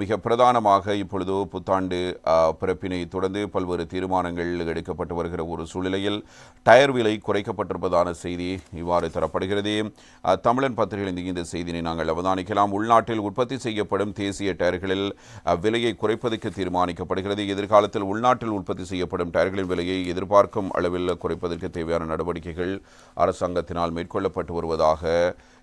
மிக பிரதானமாக இப்பொழுது புத்தாண்டு பிறப்பினை தொடர்ந்து பல்வேறு தீர்மானங்கள் எடுக்கப்பட்டு வருகிற ஒரு சூழ்நிலையில் டயர் விலை குறைக்கப்பட்டிருப்பதான செய்தி இவ்வாறு தரப்படுகிறது. தமிழன் பத்திரிகையில் இந்த செய்தியினை நாங்கள் அவதானிக்கலாம். உள்நாட்டில் உற்பத்தி செய்யப்படும் தேசிய டயர்களில் விலையை குறைப்பதற்கு தீர்மானிக்கப்படுகிறது. எதிர்காலத்தில் உள்நாட்டில் உற்பத்தி செய்யப்படும் டயர்களின் விலையை எதிர்பார்க்கும் அளவில் குறைப்பதற்கு தேவையான நடவடிக்கைகள் அரசாங்கத்தினால் மேற்கொள்ளப்பட்டு வருவதாக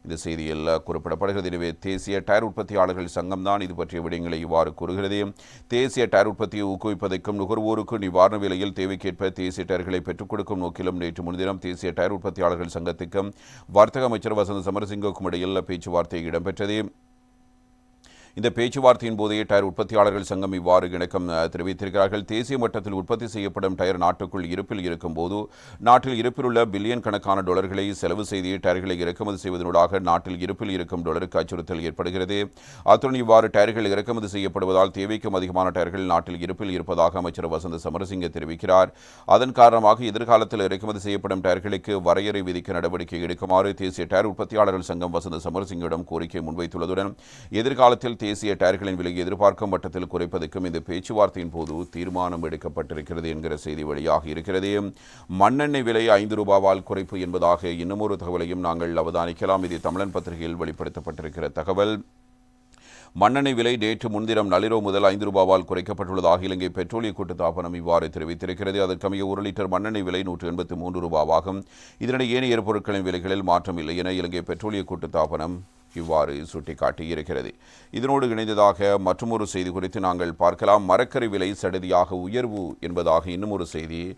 இந்த செய்தியில் குறிப்பிடப்படுகிறது. எனவே தேசிய டயர் உற்பத்தியாளர்கள் சங்கம் தான் இது பற்றிய விடயங்களை இவ்வாறு கூறுகிறது. தேசிய டயர் உற்பத்தியை ஊக்குவிப்பதற்கும் நுகர்வோருக்கு நிவாரண விலையில் தேவைக்கேற்ப தேசிய டயர்களை பெற்றுக் கொடுக்கும் நோக்கிலும் நேற்று முன்தினம் தேசிய டயர் உற்பத்தியாளர்கள் சங்கத்துக்கும் வர்த்தக அமைச்சர் வசந்த சமரசிங்கவுக்கும் இடையில் பேச்சுவார்த்தை இடம்பெற்றது. இந்த பேச்சுவார்த்தையின் போதே டயர் உற்பத்தியாளர்கள் சங்கம் இவ்வாறு இணக்கம் தெரிவித்திருக்கிறார்கள். தேசிய மட்டத்தில் உற்பத்தி செய்யப்படும் டயர் நாட்டுக்குள் இருப்பில் இருக்கும்போது நாட்டில் இருப்பில் உள்ள பில்லியன் கணக்கான டாலர்களை செலவு செய்து டயர்களை இறக்குமதி செய்வதனூடாக நாட்டில் இருப்பில் இருக்கும் டாலருக்கு அச்சுறுத்தல் ஏற்படுகிறது. அத்துடன் இவ்வாறு டயர்கள் இறக்குமதி செய்யப்படுவதால் தேவைக்கும் அதிகமான டயர்கள் நாட்டில் இருப்பில் இருப்பதாக அமைச்சர் வசந்த சமரசிங்க தெரிவிக்கிறார். அதன் காரணமாக எதிர்காலத்தில் இறக்குமதி செய்யப்படும் டயர்களுக்கு வரையறை விதிக்க நடவடிக்கை எடுக்குமாறு தேசிய டயர் உற்பத்தியாளர்கள் சங்கம் வசந்த சமரசிங்கிடம் கோரிக்கை முன்வைத்துள்ளதுடன் எதிர்காலத்தில் தேசிய டயர்களின் விலையை எதிர்பார்க்கும் மட்டத்தில் குறைப்பதற்கும் இந்த பேச்சுவார்த்தையின் போது தீர்மானம் எடுக்கப்பட்டிருக்கிறது என்கிற செய்தி வழியாக இருக்கிறது. மண்ணெண்ணெய் விலை ஐந்து ரூபாவால் குறைப்பு என்பதாக இன்னுமொரு தகவலையும் நாங்கள் அவதானிக்கலாம். இது தமிழன் பத்திரிகையில் வெளிப்படுத்தப்பட்டிருக்கிற தகவல். மண்ணெண்ணெய் விலை நேற்று முன்தினம் நள்ளிரவு முதல் ஐந்து ரூபாவால் குறைக்கப்பட்டுள்ளதாக இலங்கை பெட்ரோலிய கூட்டுத்தாபனம் இவ்வாறு தெரிவித்திருக்கிறது. அதற்கமைய ஒரு லிட்டர் மண்ணெண்ணெய் விலை நூற்று எண்பத்தி மூன்று ரூபாவாகும். இதனிடையே ஏனைய எரிபொருட்களின் விலைகளில் மாற்றம் இல்லை என இலங்கை பெட்ரோலிய கூட்டுத்தாபனம் இவ்வாறு சுட்டிக்காட்டியிருக்கிறது. இதனோடு இணைந்ததாக மற்றொரு செய்தி குறித்து நாங்கள் பார்க்கலாம். மரக்கறி விலை சடுதியாக உயர்வு என்பதாக இன்னும் ஒரு செய்தி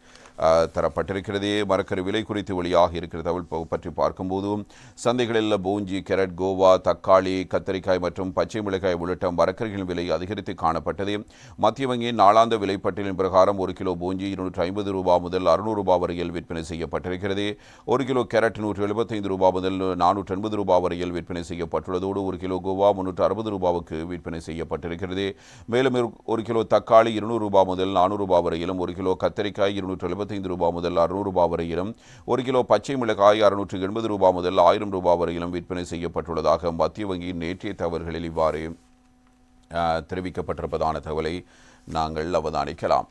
தரப்பட்டிருக்கிறது. மரக்கரு விலை குறித்து வெளியாக இருக்கிற தகவல் பற்றி பார்க்கும்போதும் சந்தைகளில் பூஞ்சி கேரட் கோவா தக்காளி கத்தரிக்காய் மற்றும் பச்சை மிளகாய் உள்ளிட்ட மரக்கறிகளின் விலை அதிகரித்து காணப்பட்டது. மத்திய வங்கியின் நாளாந்த விலைப்பட்டியலின் பிரகாரம் ஒரு கிலோ பூஞ்சி இருநூற்றி ஐம்பது ரூபாய் முதல் அறுநூறு ரூபாய் வரையில் விற்பனை செய்யப்பட்டிருக்கிறது. ஒரு கிலோ கேரட் நூற்றி எழுபத்தைந்து ரூபாய் முதல் நானூற்றி எண்பது ரூபாய் வரையில் விற்பனை செய்யப்பட்டுள்ளதோடு ஒரு கிலோ கோவா முன்னூற்று அறுபது ரூபாவுக்கு விற்பனை செய்யப்பட்டிருக்கிறது. மேலும் ஒரு கிலோ தக்காளி இருநூறு ரூபாய் முதல் நானூறு ரூபாய் வரையிலும் ஒரு கிலோ கத்தரிக்காய் இருநூற்றி எழுபத்தைந்து ரூபாய் முதல் அறுநூறு ரூபாய் வரையிலும் ஒரு கிலோ பச்சை மிளகாய் அறுநூற்று எண்பது ரூபாய் முதல் ஆயிரம் ரூபாய் வரையிலும் விற்பனை செய்யப்பட்டுள்ளதாக மத்திய வங்கியின் நேற்றைய தகவல்களில் இவ்வாறு தெரிவிக்கப்பட்டிருப்பதான தகவலை நாங்கள் அவதானிக்கலாம்.